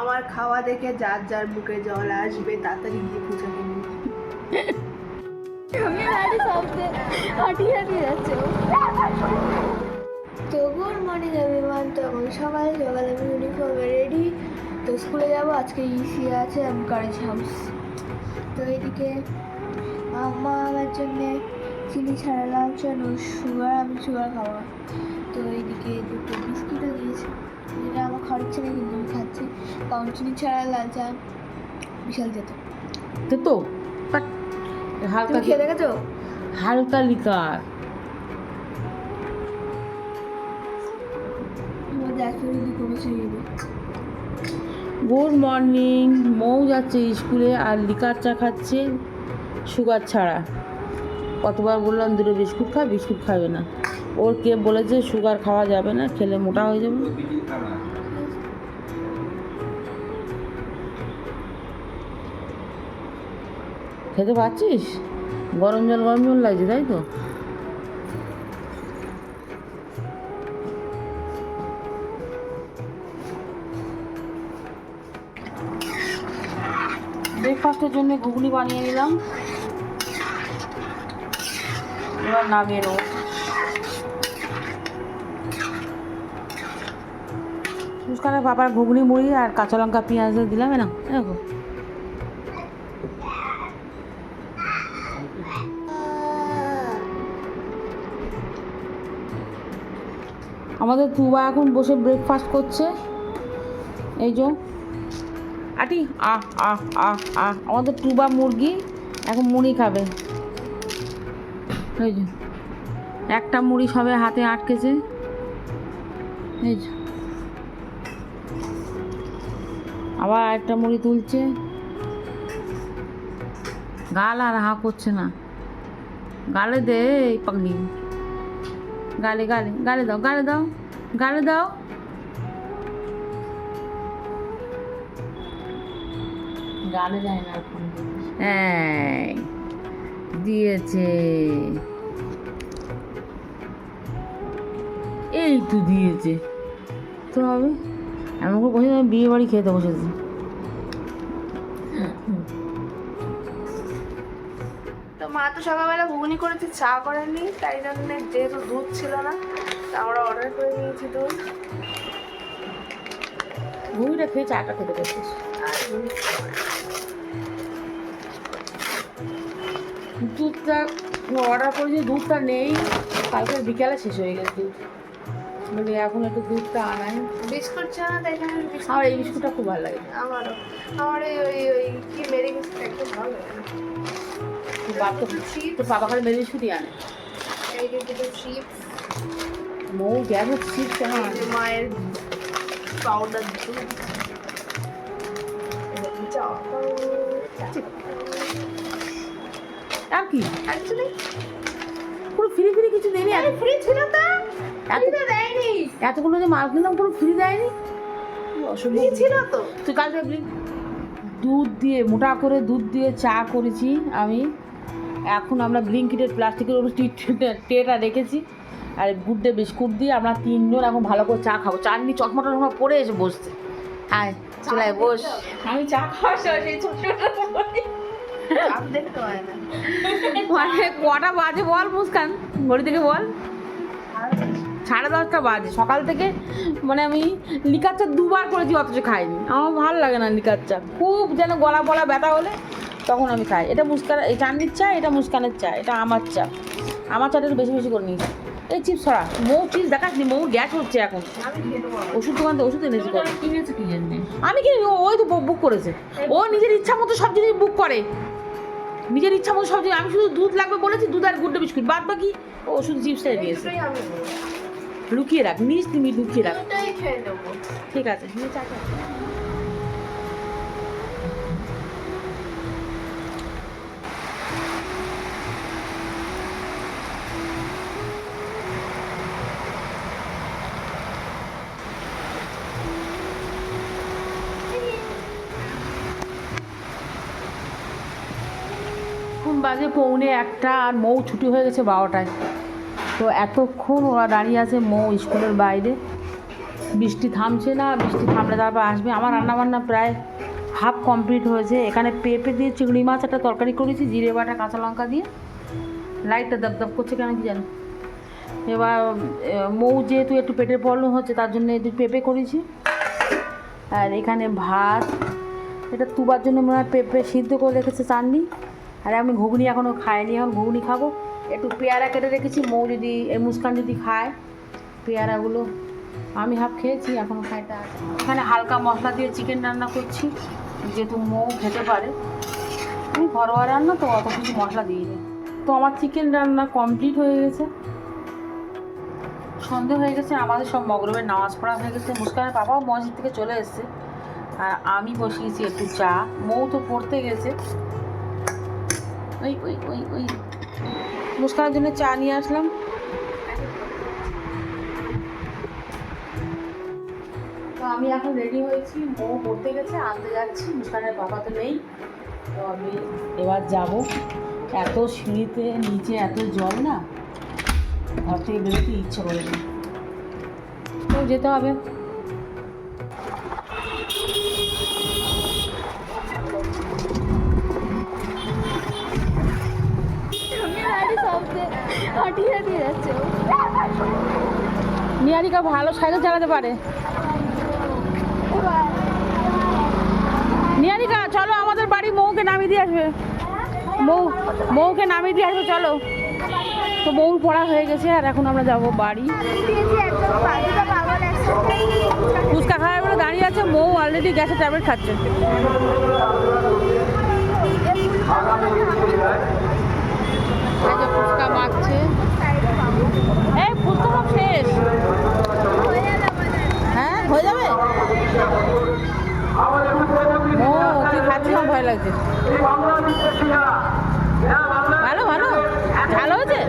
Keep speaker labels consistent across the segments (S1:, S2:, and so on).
S1: আমার খাওয়া দেখে যার যার মুখে জল আসবে, তাড়াতাড়ি গিয়ে পুজো কিনে
S2: আমি বাড়ি শব্দে হাঁটিয়ে যাচ্ছে। তো গুড মর্নিং এভরিওয়ান তো এখন সকাল সকালে আমি ইউনিফর্মে রেডি তো স্কুলে যাব, আজকে ইসি আছে, আমি কলেজ হাউস তো এদিকে আমার জন্য চিনি ছাড়া লাল চা সুগার আমি সুগার খাওয়া তো এইদিকে দুটো বিস্কিটও দিয়েছে। যেটা আমার ইচ্ছে নেই কিন্তু আমি খাচ্ছি। কারণ চিনি ছাড়া লাল চা বিশাল যেত
S3: তো হালকা
S2: খেয়ে দেখেছ?
S3: হালকা লিকার। Good morning. মৌ যাচ্ছে স্কুলে আর লিকার চা খাচ্ছে সুগার ছাড়া। কতবার বললাম দুটো বিস্কুট খা বিস্কুট খাবে না। ওর কে বলেছে, সুগার খাওয়া যাবে না, খেলে মোটা হয়ে যাবে। খেতে পাচ্ছিস? গরম জল গরম জল লাগছে, তাই তো? ব্রেকফাস্টের জন্য ঘুগনি বানিয়ে নিলাম। এবার নামিয়ে নেব মুস্কানের বাবার ঘুগনি, মুড়ি আর কাঁচা লঙ্কা, পেঁয়াজ দিলাম না দেখো। আমাদের তুবা এখন বসে ব্রেকফাস্ট করছে। এই যে, আটি, আহ আহ আহ আহ, আমাদের টুবা মুরগি এখন মুড়ি খাবে। এই যে, একটা মুড়ি সবে হাতে আটকেছে। এই যে। আবার একটা মুড়ি তুলছে। গাল আর হা করছে না। গালে দে এই পাগলি। গালে গালে গালে দাও গালে দাও গালে দাও। গালে না হ্যাঁ দিয়েছে। এই তো দিয়েছে। তো হবে? এমন করে বসে আমি বিয়ে বাড়ি খেতে বসেছি
S1: তো মা তো সকালবেলা ঘুগনি করেছে চা করেনি তাই জন্য যেহেতু দুধ ছিল না তা আমরা অর্ডার করে নিয়েছি দুধ।
S3: ঘুমিটা খেয়ে চাটা খেতে বসেছি। দুধটা অর্ডার করেছি দুধটা নেই কালকে বিকালে শেষ হয়ে গেছে মানে এখন একটু দুধটা আনাই।
S1: বিস্কুট চা জন্য
S3: আমার এই বিস্কুটটা খুব ভালো লাগে।
S1: আমারও। আমার এই ওই ওই কি মেরি বিস্কুট একদম ভালো লাগে।
S3: তোর তো বাবা খালি মেরে বিস্কুটই আনে।
S1: এই যে দুটো চিপস
S3: মৌ গ্যাস চিপস
S1: মায়ের পাউডার দুধ
S3: আর কি?
S1: অ্যাকচুয়ালি
S3: পুরো ফ্রি ফ্রি কিছু
S1: আরে ফ্রি ছিল তো।
S3: এতগুলো যে মাল কিনলাম কোনো ফ্রি দেয়নি।
S1: ফ্রি ছিল তো।
S3: তুই কাল দুধ দিয়ে মোটা করে দুধ দিয়ে চা করেছি আমি। এখন আমরা ব্লিঙ্কিটের প্লাস্টিকের ওপর ট্রেটা রেখেছি। আর গুড ডে বিস্কুট দিয়ে আমরা তিনজন এখন ভালো করে চা খাব। চাটনি চটমটা চটমট পরে এসে বসছে। হ্যাঁ চলে আয়, বস। আমি চা সময় সেই ছোট মানে কটা বাজে বল মুস্কান? ঘড়ি থেকে বল। সাড়ে দশটা বাজে। সকাল থেকে মানে আমি লিকার চা দুবার করেছি অথচ খাইনি। আমার ভালো লাগে না লিকার চা। খুব যেন গলা বলা ব্যথা হলে তখন আমি খাই। এটা মুস্কান এই চান্দির চা এটা মুস্কানের চা এটা আমার চা। আমার চাটা একটু বেশি বেশি করে নিয়েছি। এই চিপস ছড়া মৌ চিপস দেখাস নি? মৌ গ্যাস হচ্ছে এখন। ওষুধ দোকান থেকে ওষুধ এনেছি আমি কি ওই তো বুক করেছে। ও নিজের ইচ্ছা মতো সব জিনিস বুক করে। নিজের ইচ্ছা মতো সব জিনিস আমি শুধু দুধ লাগবে বলেছি দুধ আর গুড্ডে বিস্কুট। বাদ বাকি ও শুধু চিপসটাই
S1: এই
S3: লুকিয়ে রাখ নিজ তুমি লুকিয়ে রাখ। ঠিক আছে নিয়ে চা বাজে পৌনে একটা আর মৌ ছুটি হয়ে গেছে বারোটায়। তো এতক্ষণ ওরা দাঁড়িয়ে আছে মৌ স্কুলের বাইরে। বৃষ্টি থামছে না, বৃষ্টি থামলে তারপর আসবে। আমার রান্নাবান্না প্রায় হাফ কমপ্লিট হয়েছে। এখানে পেঁপে দিয়ে চিংড়ি মাছ, একটা তরকারি করেছি, জিরে বাটা, কাঁচা লঙ্কা দিয়ে। লাইটটা দপদপ করছে কেন কি জানো। এবার মৌ যেহেতু একটু পেটের প্রবলেম হচ্ছে, তার জন্য একটু পেঁপে করেছি। আর এখানে ভাত, এটা তুবার জন্য মনে হয় পেঁপে সিদ্ধ করে রেখেছে চাননি। আর আমি ঘুগনি এখনও খাইনি, এখন ঘুগনি খাব। একটু পেয়ারা কেটে রেখেছি, মৌ যদি, এই মুস্কান যদি খায়, পেয়ারাগুলো আমি হাফ খেয়েছি এখনও খাইতে আছে। এখানে হালকা মশলা দিয়ে চিকেন রান্না করছি, যেহেতু মৌ খেতে পারে। আমি ঘরোয়া রান্না, তো অত কিছু মশলা দিই তো আমার চিকেন রান্না কমপ্লিট হয়ে গেছে। সন্ধে হয়ে গেছে, আমাদের সব মগরবের নামাজ পড়া হয়ে গেছে। মুস্কানের বাবাও মসজিদ থেকে চলে এসেছে। আর আমি বসিয়েছি একটু চা। মৌ তো পড়তে গেছে। ওই ওই ওই ওই। মুস্কানের জন্য চা নিয়ে আসলাম। তো আমি এখন রেডি হয়েছি মো পড়তে গেছে, আনতে যাচ্ছি, মুস্কানের বাবা তো নেই। তো আমি এবার যাব। এত সিঁড়িতে নিচে এত জল না ঘর থেকে বেরোতে ইচ্ছে করে না। তো যেতে হবে।
S2: হাঁটিয়ে
S3: ভালো সাইকেল চালাতে পারে। নিয়ারিকা চলো আমাদের বাড়ি মৌকে নামিয়ে দিয়ে আসবে। মৌ, মৌকে নামিয়ে দিয়ে আসবে, চলো। তো মৌর পড়া হয়ে গেছে, আর এখন আমরা যাব বাড়ি। ফুচকা খাওয়ার বলে দাঁড়িয়ে আছে, মৌ অলরেডি গ্যাসের ট্যাবলেট খাচ্ছে। ফুচকা মাখছে এই ফুচকা মাখ শেষ হ্যাঁ হয়ে যাবে ও তুই খাচ্ছিস আমার ভয় লাগছে ভালো ভালো ভালো হয়েছে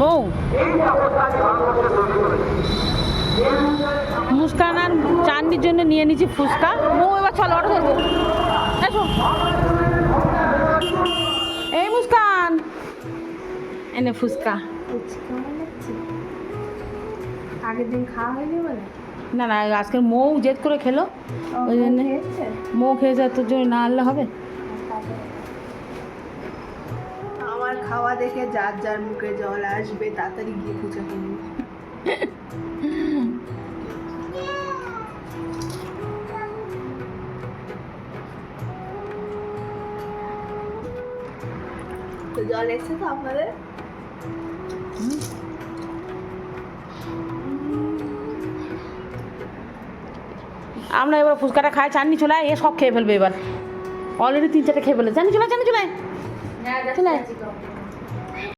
S3: মৌ মুস্কান আর চান্দির জন্য নিয়ে নিয়েছি ফুচকা। মৌ এবার চলো অটো ধরবো। এসো। এই মুস্কান। এনে ফুচকা।
S2: আগের দিন খাওয়া হয়নি বলে?
S3: না না আজকে মৌ জেদ করে খেলো। ওই জন্য মৌ খেয়ে যায় তোর জন্য না আনলে হবে?
S1: আমার খাওয়া দেখে যার যার মুখে জল আসবে, তাড়াতাড়ি গিয়ে পুজো কিনি তো জল এসছে তো আপনাদের?
S3: আমরা এবার ফুচকাটা খাই, চাননি চলে এ সব খেয়ে ফেলবে এবার। অলরেডি তিন চারটে খেয়ে ফেলে চাননি চলে চাননি চলে 进来几个